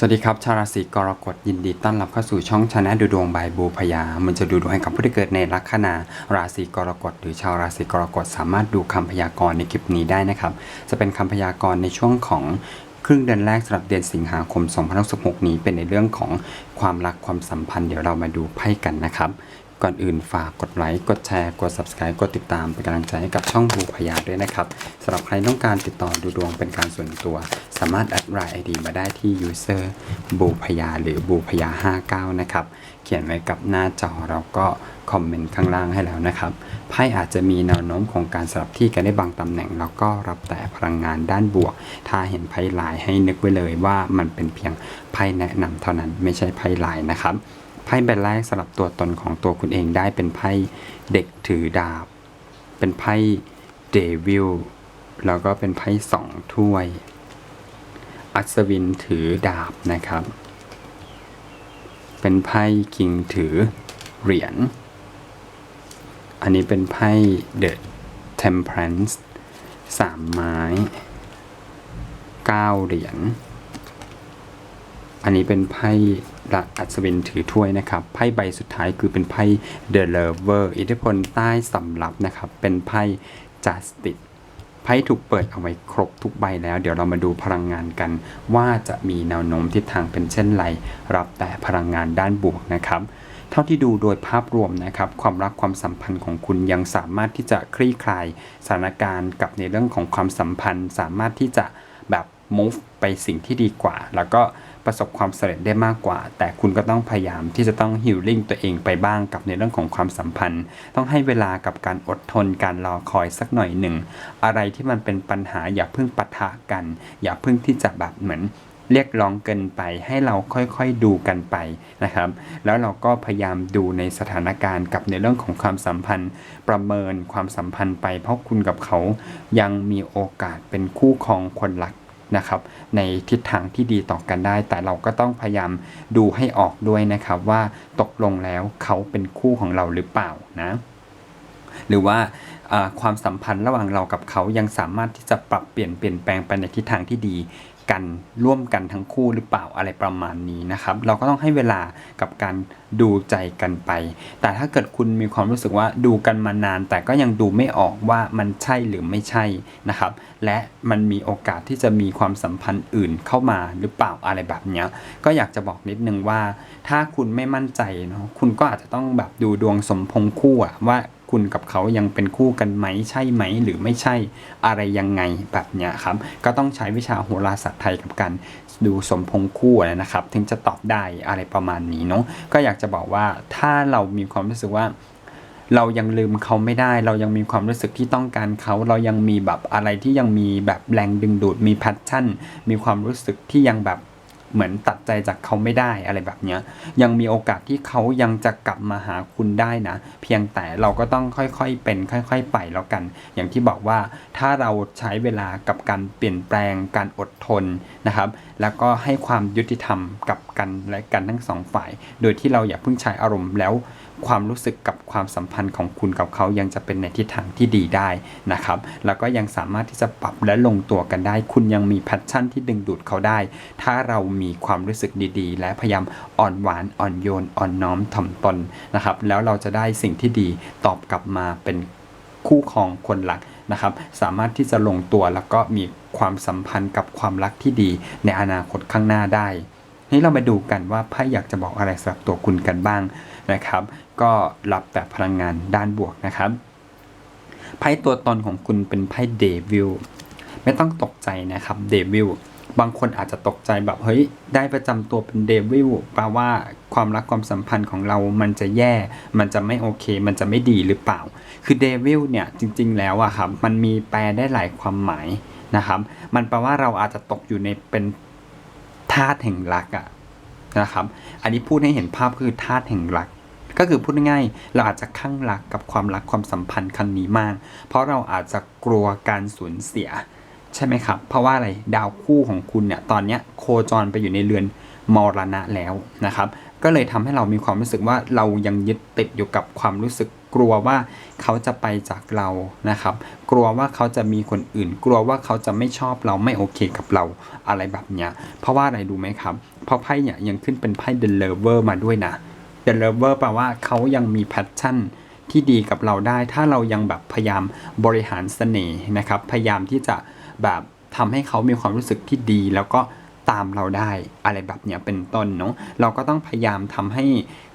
สวัสดีครับ ชาวราศีกรกฎยินดีต้อนรับเข้าสู่ช่องชนะดูดวงบายบูพยา มันจะดูดวงให้กับผู้ที่เกิดในลัคนาราศีกรกฎหรือชาวราศีกรกฎสามารถดูคำพยากรณ์ในคลิปนี้ได้นะครับ จะเป็นคำพยากรณ์ในช่วงของครึ่งเดือนแรกสำหรับเดือนสิงหาคม 2016นี้เป็นในเรื่องของความรักความสัมพันธ์เดี๋ยวเรามาดูไพ่กันนะครับ ก่อนอื่นฝากกดไลค์กดแชร์กด subscribe กดติดตามเป็นกำลังใจให้กับช่องบูพยาด้วยนะครับสำหรับใครต้องการติดต่อดูดวงเป็นการส่วนตัว สามารถแอดไลน์ไอดีมาได้ที่ user บูพยาหรือบูพยา59 นะครับ เขียนไว้กับหน้าจอแล้วก็คอมเมนต์ข้างล่างให้แล้วนะครับไพ่อาจจะมีแนวโน้มของการสลับที่กันได้บางตำแหน่ง แล้วก็รับแต่พลังงานด้านบวก ถ้าเห็นไพ่ลายให้นึกไว้เลยว่ามันเป็นเพียงไพ่แนะนำเท่านั้นไม่ใช่ไพ่ลายนะครับ ไพ่ใบแรกสลับตัวตนของตัวคุณเองได้เป็นไพ่เด็กถือดาบ เป็นไพ่เดวิลแล้วก็เป็นไพ่สองถ้วย อัศวินถือดาบนะครับ เป็นไพ่คิงถือเหรียญ อันนี้เป็นไพ่เดอะเทมเพรนซ์สามไม้เก้าเหรียญ อันนี้เป็นไพ่รัอัศวินถือถ้วยนะครับ ไพ่ใบสุดท้ายคือเป็นไพ่ The Lover อิทธิพลใต้สำรับนะครับ เป็นไพ่ Justice ไพ่ถูกเปิดเอาไว้ครบทุกใบแล้ว เดี๋ยวเรามาดูพลังงานกัน ว่าจะมีแนวโน้มทิศทางเป็นเช่นไร รับแต่พลังงานด้านบวกนะครับ เท่าที่ดูโดยภาพรวมนะครับ ความรักความสัมพันธ์ของคุณยังสามารถที่จะคลี่คลายสถานการณ์กับในเรื่องของความสัมพันธ์ สามารถที่จะแบบ move ไปสิ่งที่ดีกว่า แล้วก็ ประสบความสำเร็จได้มากกว่า แต่คุณก็ต้องพยายามที่จะต้อง healing ตัวเองไปบ้างกับในเรื่องของความสัมพันธ์ ต้องให้เวลากับการอดทนการรอคอยสักหน่อยหนึ่ง อะไรที่มันเป็นปัญหาอย่าเพิ่งปะทะกัน อย่าเพิ่งที่จะแบบเหมือนเรียกร้องเกินไปให้เราค่อยๆดูกันไปนะครับ แล้วเราก็พยายามดูในสถานการณ์กับในเรื่องของความสัมพันธ์ ประเมินความสัมพันธ์ไป เพราะคุณกับเขายังมีโอกาสเป็นคู่ครองคนรัก นะครับในทิศทางที่ดีต่อกันได้ แต่เราก็ต้องพยายามดูให้ออกด้วยนะครับว่าตกลงแล้วเขาเป็นคู่ของเราหรือเปล่านะหรือว่าความสัมพันธ์ระหว่างเรากับเขายังสามารถที่จะปรับเปลี่ยนเปลี่ยนแปลงไปในทิศทางที่ดี กันร่วมกันทั้งคู่หรือเปล่าอะไรประมาณนี้นะครับ เราก็ต้องให้เวลากับการดูใจกันไป แต่ถ้าเกิดคุณมีความรู้สึกว่าดูกันมานาน แต่ก็ยังดูไม่ออกว่ามันใช่หรือไม่ใช่นะครับ และมันมีโอกาสที่จะมีความสัมพันธ์อื่นเข้ามาหรือเปล่าอะไรแบบนี้ก็อยากจะบอกนิดนึงว่า ถ้าคุณไม่มั่นใจเนาะคุณก็อาจจะต้องแบบดูดวงสมพงษ์คู่อะว่า คุณกับเขายังเป็นคู่กันไหมใช่ไหม หรือไม่ใช่อะไรยังไงแบบเนี้ยครับ ก็ต้องใช้วิชาโหราศาสตร์ไทยกับการดูสมพงษ์คู่นะครับ ถึงจะตอบได้อะไรประมาณนี้เนาะก็อยากจะบอกว่าถ้าเรามีความรู้สึกว่าเรายังลืมเขาไม่ได้ เรายังมีความรู้สึกที่ต้องการเขา เรายังมีแบบอะไรที่ยังมีแบบแรงดึงดูด มีแพชชั่น มีความรู้สึกที่ยังแบบ เหมือนตัดใจจากเขาไม่ได้อะไรแบบเนี้ย ยังมีโอกาสที่เขายังจะกลับมาหาคุณได้นะ เพียงแต่เราก็ต้องค่อยๆเป็น ค่อย ๆ ไปแล้วกัน อย่างที่บอกว่าถ้าเราใช้เวลากับการเปลี่ยนแปลงการอดทนนะครับ แล้วก็ให้ความยุติธรรมกับกันและกันทั้งสองฝ่าย โดยที่เราอย่าเพิ่งใช้อารมณ์แล้ว ความรู้สึกกับความสัมพันธ์ของคุณกับเขายังจะเป็นในทิศทางที่ดีได้นะครับ แล้วก็ยังสามารถที่จะปรับและลงตัวกันได้ คุณยังมีแพชชั่นที่ดึงดูดเขาได้ ถ้าเรามีความรู้สึกดี ๆ และพยายามอ่อนหวานอ่อนโยนอ่อนน้อมถ่อมตนนะครับ แล้วเราจะได้สิ่งที่ดีตอบกลับมาเป็นคู่ครองคนรักนะครับ สามารถที่จะลงตัวแล้วก็มีความสัมพันธ์กับความรักที่ดีในอนาคตข้างหน้าได้นี่เรามาดูกันว่าไพ่อยากจะบอกอะไรสำหรับตัวคุณกันบ้างนะครับ ก็รับแต่พลังงานด้านบวกนะครับไพ่ตัวตนของคุณเป็นไพ่เดวิลไม่ต้องตกใจนะครับเดวิลบางคนอาจจะตกใจแบบเฮ้ยได้ประจำตัวเป็นเดวิลแปลว่าความรักความสัมพันธ์ของเรามันจะแย่ มันจะไม่โอเค มันจะไม่ดีหรือเปล่า คือเดวิลเนี่ยจริง ๆ แล้วอะครับมันมีแปลได้หลายความหมายนะครับ มันแปลว่าเราอาจจะตกอยู่ในเป็นธาตุแห่งรักอะนะครับ อันนี้พูดให้เห็นภาพคือธาตุแห่งรัก ก็คือพูดง่ายๆเราอาจจะคลั่งรักกับความรักความสัมพันธ์ครั้งนี้มาก เพราะเราอาจจะกลัวการสูญเสีย ใช่ไหมครับ เพราะว่าอะไรดาวคู่ของคุณเนี่ยตอนเนี้ยโคจรไปอยู่ในเรือนมรณะแล้วนะครับ ก็เลยทำให้เรามีความรู้สึกว่าเรายังยึดติดอยู่กับความรู้สึกกลัวว่าเขาจะไปจากเรานะครับ กลัวว่าเขาจะมีคนอื่น กลัวว่าเขาจะไม่ชอบเราไม่โอเคกับเราอะไรแบบเนี้ยเพราะว่าอะไรดูไหมครับ เพราะไพ่เนี่ยยังขึ้นเป็นไพ่ The Lover มาด้วยนะ The Lover แปลว่าเขายังมีแพชชั่นที่ดีกับเราได้ ถ้าเรายังแบบพยายามบริหารเสน่ห์นะครับ พยายามที่จะแบบทำให้เขามีความรู้สึกที่ดี แล้วก็ตามเราได้อะไรแบบเนี้ยเป็นต้นเนาะเราก็ต้องพยายามทำให้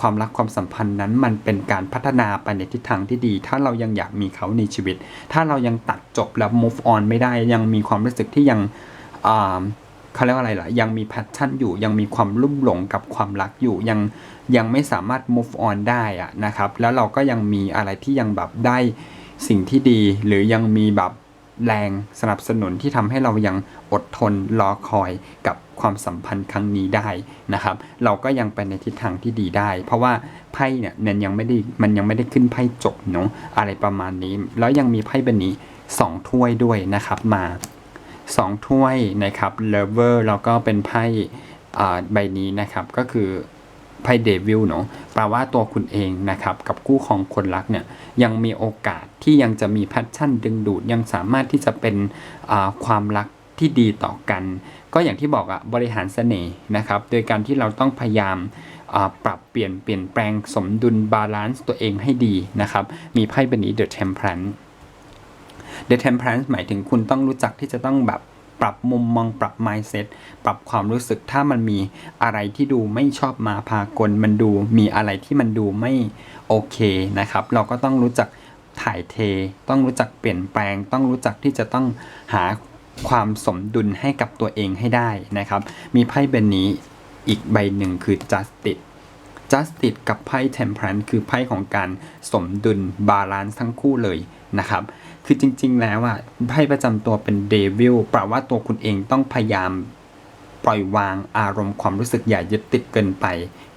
ความรักความสัมพันธ์นั้น มันเป็นการพัฒนาไปในทิศทางที่ดี ถ้าเรายังอยากมีเขาในชีวิต ถ้าเรายังตัดจบแล้ว move on ไม่ได้ยังมีความรู้สึกที่ยังอ่า เขาเรียกว่าอะไรล่ะ ยังมีแพชชั่นอยู่ ยังมีความลุ่มหลงกับความรักอยู่ ยังยังไม่สามารถ move on ได้อะนะครับ แล้วเราก็ยังมีอะไรที่ยังแบบได้สิ่งที่ดี หรือยังมีแบบแรงสนับสนุนที่ทำให้เรายังอดทนรอคอยกับความสัมพันธ์ครั้งนี้ได้นะครับ เราก็ยังไปในทิศทางที่ดีได้ เพราะว่าไพ่เนี่ยมันยังไม่ได้มันยังไม่ได้ขึ้นไพ่จบเนาะอะไรประมาณนี้ แล้วยังมีไพ่ใบนี้สองถ้วยด้วยนะครับมา สองถ้วยนะครับ lover แล้วก็เป็นไพ่ใบนี้นะครับก็คือไพ่เดวิลเนาะแปลว่าตัวคุณเองนะครับกับคู่ของคนรักเนี่ยยังมีโอกาสที่ยังจะมีแพชชั่นดึงดูดยังสามารถที่จะเป็นความรักที่ดีต่อกัน ก็อย่างที่บอกอะบริหารเสน่ห์นะครับ โดยการที่เราต้องพยายามปรับเปลี่ยนเปลี่ยนแปลงสมดุลบาลานซ์ตัวเองให้ดีนะครับ มีไพ่ใบนี้ The Temperance The Temperance หมายถึงคุณต้องรู้จักที่จะต้องแบบปรับมุมมองปรับ mindset ปรับความรู้สึกถ้ามันมีอะไรที่ดูไม่ชอบมาพากลมันดูมีอะไรที่มันดูไม่โอเคนะครับ เราก็ต้องรู้จักถ่ายเท ต้องรู้จักเปลี่ยนแปลง ต้องรู้จักที่จะต้องหาความสมดุลให้กับตัวเองให้ได้นะครับ มีไพ่ใบนี้อีกใบหนึ่งคือ justice justice กับไพ่ temperance คือไพ่ของการสมดุลบาลานซ์ทั้งคู่เลย นะครับ คือจริง ๆ แล้วอะไพ่ประจำตัวเป็นเดวิลแปลว่าตัวคุณเองต้องพยายามปล่อยวางอารมณ์ความรู้สึกอย่ายึดติดเกินไป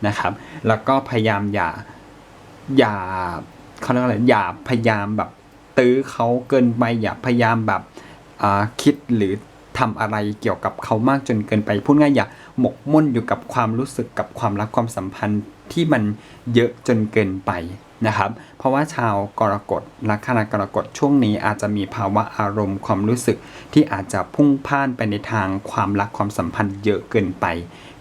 นะครับ แล้วก็พยายามอย่าอย่าเขาเรียกอะไรอย่าพยายามแบบตื้อเขาเกินไปอย่าพยายามแบบคิดหรือทำอะไรเกี่ยวกับเขามากจนเกินไปพูดง่ายอย่าหมกมุ่นอยู่กับความรู้สึกกับความรักความสัมพันธ์ ที่มันเยอะจนเกินไปนะครับ เพราะว่าชาวกรกฎลัคนากรกฎช่วงนี้อาจจะมีภาวะอารมณ์ความรู้สึก ที่อาจจะพุ่งพ่านไปในทางความรักความสัมพันธ์เยอะเกินไป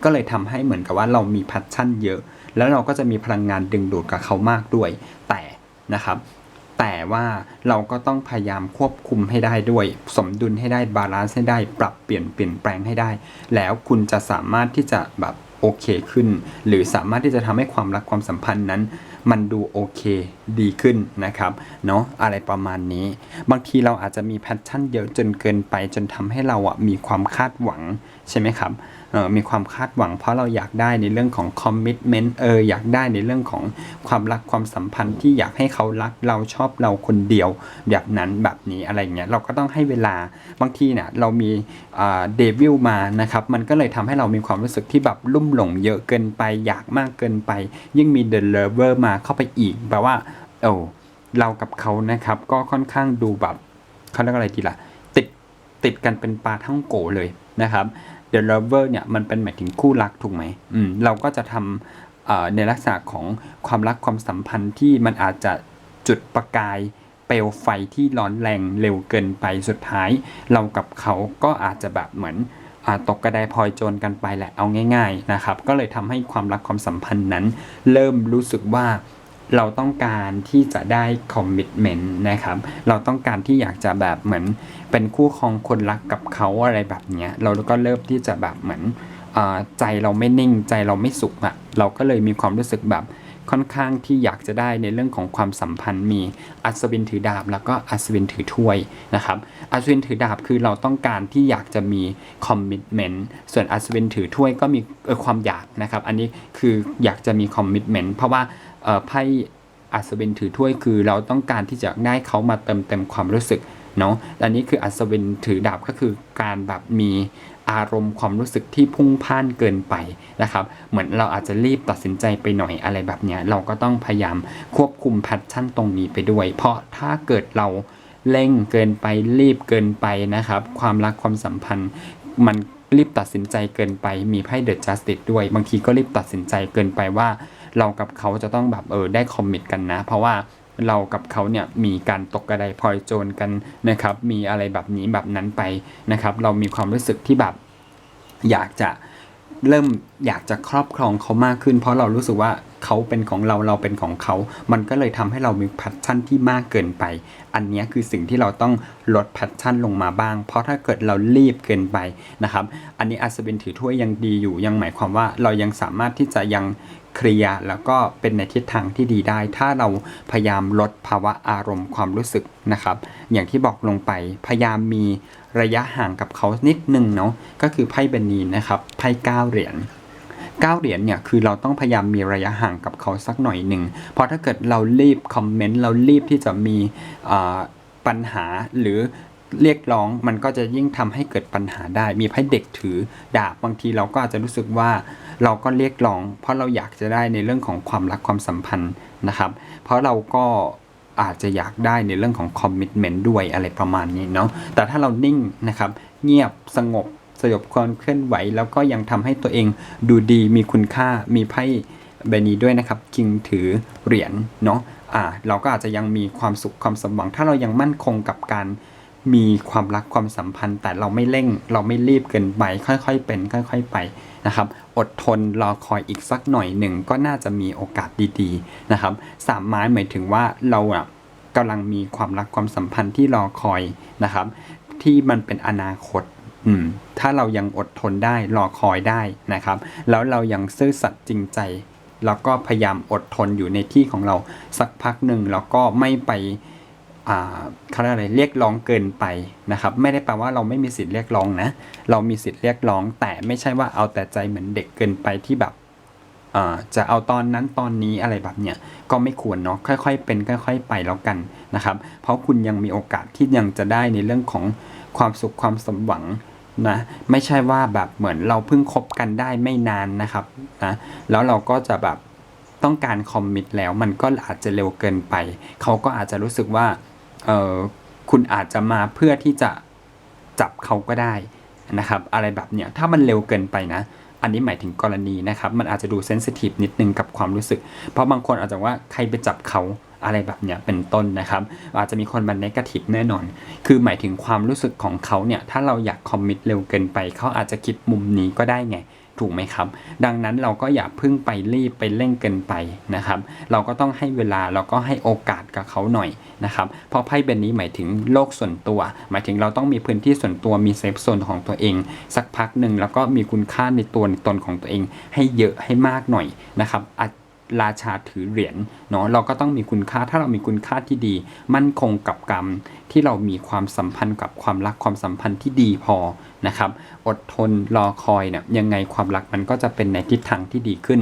ก็เลยทำให้เหมือนกับว่าเรามีแพชชั่นเยอะ แล้วเราก็จะมีพลังงานดึงดูดกับเขามากด้วย แต่นะครับแต่ว่าเราก็ต้องพยายามควบคุมให้ได้ด้วย สมดุลให้ได้บาลานซ์ให้ได้ ปรับเปลี่ยนเปลี่ยนแปลงให้ได้ แล้วคุณจะสามารถที่จะแบบ โอเคขึ้น หรือสามารถที่จะทำให้ความรักความสัมพันธ์นั้น มันดูโอเคดีขึ้นนะครับเนาะอะไรประมาณนี้ บางทีเราอาจจะมีแพชชั่นเยอะจนเกินไปจนทำให้เราอะมีความคาดหวังใช่ไหมครับ มีความคาดหวังเพราะเราอยากได้ในเรื่องของคอมมิชเมนต์เอออยากได้ในเรื่องของความรักความสัมพันธ์ที่อยากให้เขารักเราชอบเราคนเดียวแบบนั้นแบบนี้อะไรเงี้ยเราก็ต้องให้เวลาบางทีเนี่ยเรามีเดวิลมานะครับมันก็เลยทำให้เรามีความรู้สึกที่แบบลุ่มหลงเยอะเกินไป อยากมากเกินไป ยิ่งมีเด e เลเวอร์มาเข้าไปอีกแปลว่าโอ้เรากับเขานะครับก็ค่อนข้างดูแบบเขาเรียกอะไรดีล่ะติดติดกันเป็นปลาท่องโกเลยนะครับ The Lover เนี่ยมันเป็นหมายถึงคู่รักถูกไหมอืมเราก็จะทำในลักษณะของความรักความสัมพันธ์ที่มันอาจจะจุดประกายเปลวไฟที่ร้อนแรงเร็วเกินไปสุดท้าย เรากับเขาก็อาจจะแบบเหมือนอตกกระไดพลอยโจรกันไปแหละเอาง่าย ๆนะครับ ก็เลยทำให้ความรักความสัมพันธ์นั้น เริ่มรู้สึกว่า เราต้องการที่จะได้คอมมิ t เมนต์นะครับ เราต้องการที่อยากจะแบบเหมือนเป็นคู่ครองคนรักกับเขาอะไรแบบเนี้ย เราก็เริ่มที่จะแบบเหมือนอใจเราไม่นิ่งใจเราไม่สุขอะเราก็เลยมีความรู้สึกแบบค่อนข้างที่อยากจะได้ในเรื่องของความสัมพันธ์มีอัศวินถือดาบ แล้วก็อัศวินถือถ้วยนะครับอัศวินถือดาบคือเราต้องการที่อยากจะมีคอมมิ t เมนต์ส่วนอัศวินถือถ้วยก็มีความอยากนะครับ อันนี้คืออยากจะมีคอมมิ t เมนต์เพราะว่า ไพ่อัศวินถือถ้วยคือเราต้องการที่จะได้เขามาเติมเต็มความรู้สึกเนาะอันนี้คืออัศวินถือดาบก็คือการแบบมีอารมณ์ความรู้สึกที่พุ่งพ่านเกินไปนะครับ เหมือนเราอาจจะรีบตัดสินใจไปหน่อยอะไรแบบเนี้ยเราก็ต้องพยายามควบคุมแพชชั่นตรงนี้ไปด้วย เพราะถ้าเกิดเราเร่งเกินไปรีบเกินไปนะครับ ความรักความสัมพันธ์มันรีบตัดสินใจเกินไปมีไพ่เดอะจัสติสด้วย บางทีก็รีบตัดสินใจเกินไปว่า เรากับเขาจะต้องแบบเออได้คอมมิตกันนะ เพราะว่าเรากับเขาเนี่ยมีการตกกระไดพลอยโจรกันนะครับ มีอะไรแบบนี้แบบนั้นไปนะครับ เรามีความรู้สึกที่แบบอยากจะเริ่มอยากจะครอบครองเขามากขึ้น เพราะเรารู้สึกว่า เขาเป็นของเราเราเป็นของเขา มันก็เลยทำให้เรามีแพชชั่นที่มากเกินไป อันนี้คือสิ่งที่เราต้องลดแพชชั่นลงมาบ้าง เพราะถ้าเกิดเรารีบเกินไปนะครับ อันนี้อัศวินถือถ้วยยังดีอยู่ ยังหมายความว่าเรายังสามารถที่จะยังเคลียร์แล้วก็เป็นในทิศทางที่ดีได้ ถ้าเราพยายามลดภาวะอารมณ์ความรู้สึกนะครับ อย่างที่บอกลงไปพยายามมีระยะห่างกับเขานิดนึงเนาะก็คือไพ่เบนนีนะครับไพ่เก้าเหรียญ เก้าเหรียญเนี่ยคือเราต้องพยายามมีระยะห่างกับเขาสักหน่อยหนึ่งเพราะถ้าเกิดเรารีบคอมเมนต์เรารีบที่จะมีปัญหาหรือเรียกร้องมันก็จะยิ่งทำให้เกิดปัญหาได้ มีไพ่เด็กถือดาบบางทีเราก็อาจจะรู้สึกว่าเราก็เรียกร้อง เพราะเราอยากจะได้ในเรื่องของความรักความสัมพันธ์นะครับ เพราะเราก็อาจจะอยากได้ในเรื่องของคอมมิชเมนต์ด้วยอะไรประมาณนี้เนาะแต่ถ้าเรานิ่งนะครับ เงียบสงบ สยบความเคลื่อนไหว แล้วก็ยังทำให้ตัวเองดูดีมีคุณค่ามีไพ่ใบนี้ด้วยนะครับคิงถือเหรียญเนาะอ่าเราก็อาจจะยังมีความสุขความสมหวัง ถ้าเรายังมั่นคงกับการมีความรักความสัมพันธ์ แต่เราไม่เร่ง เราไม่รีบเกินไปค่อยๆ เป็น ค่อย ๆ ไปนะครับ อดทนรอคอยอีกสักหน่อยหนึ่งก็น่าจะมีโอกาสดีๆนะครับสามไม้หมายถึงว่าเราอะกำลังมีความรักความสัมพันธ์ที่รอคอยนะครับ ที่มันเป็นอนาคต อืม ถ้าเรายังอดทนได้รอคอยได้นะครับ แล้วเรายังซื่อสัตย์จริงใจแล้วก็พยายามอดทนอยู่ในที่ของเราสักพักหนึ่งแล้วก็ไม่ไปเขาเรียกอะไรเรียกร้องเกินไปนะครับ ไม่ได้แปลว่าเราไม่มีสิทธิ์เรียกร้องนะ เรามีสิทธิ์เรียกร้อง แต่ไม่ใช่ว่าเอาแต่ใจเหมือนเด็กเกินไปที่แบบจะเอาตอนนั้นตอนนี้อะไรแบบเนี้ยก็ไม่ควรเนาะค่อยๆเป็นค่อย ๆ ไปแล้วกันนะครับ เพราะคุณยังมีโอกาสที่ยังจะได้ในเรื่องของ ความสุขความสมหวังนะไม่ใช่ว่าแบบเหมือนเราเพิ่งคบกันได้ไม่นานนะครับนะแล้วเราก็จะแบบต้องการคอมมิตแล้วมันก็อาจจะเร็วเกินไป เขาก็อาจจะรู้สึกว่าเออคุณอาจจะมาเพื่อที่จะจับเขาก็ได้นะครับ อะไรแบบเนี้ยถ้ามันเร็วเกินไปนะ อันนี้หมายถึงกรณีนะครับ มันอาจจะดูเซนซิทีฟนิดนึงกับความรู้สึก เพราะบางคนอาจจะว่าใครไปจับเขา อะไรแบบเนี้ยเป็นต้นนะครับ อาจจะมีคนมันนกาทีฟแน่นอน คือหมายถึงความรู้สึกของเขาเนี่ย ถ้าเราอยากคอมมิตเร็วเกินไป เขาอาจจะคิดมุมนี้ก็ได้ไงถูกไหมครับ ดังนั้นเราก็อย่าเพึ่งไปรีบไปเร่งเกินไปนะครับ เราก็ต้องให้เวลาเราก็ให้โอกาสกับเขาหน่อยนะครับ เพราะไพ่เบนนี้หมายถึงโลกส่วนตัว หมายถึงเราต้องมีพื้นที่ส่วนตัวมีเซฟโซนของตัวเอง สักพักหนึ่งแล้วก็มีคุณค่าในตัวในตนของตัวเอง ให้เยอะให้มากหน่อยนะครับอาจ ราชาถือเหรียญเนาะเราก็ต้องมีคุณค่าถ้าเรามีคุณค่าที่ดี มั่นคงกับกรรมที่เรามีความสัมพันธ์กับความรักความสัมพันธ์ที่ดีพอนะครับอดทนรอคอยเนี่ยยังไงความรักมันก็จะเป็นในทิศทางที่ดีขึ้น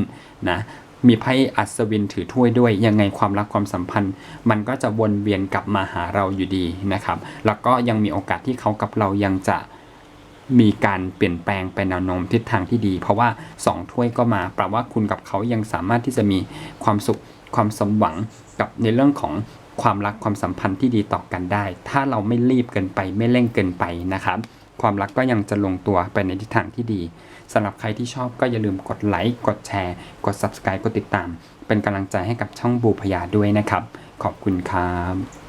นะมีไพ่อัศวินถือถ้วยด้วย ยังไงความรักความสัมพันธ์ มันก็จะวนเวียนกลับมาหาเราอยู่ดีนะครับ แล้วก็ยังมีโอกาสที่เขากับเรายังจะ มีการเปลี่ยนแปลงไปแนวโน้มทิศทางที่ดี เพราะว่า 2 ถ้วยก็มาแปลว่าคุณกับเขายังสามารถที่จะมีความสุขความสมหวังกับในเรื่องของความรักความสัมพันธ์ที่ดีต่อกันได้ ถ้าเราไม่รีบเกินไปไม่เร่งเกินไปนะครับความรักก็ยังจะลงตัวไปในทิศทางที่ดีสำหรับใครที่ชอบก็อย่าลืมกดไลค์กดแชร์ กด subscribe กดติดตาม เป็นกำลังใจให้กับช่องบูพยาด้วยนะครับ ขอบคุณครับ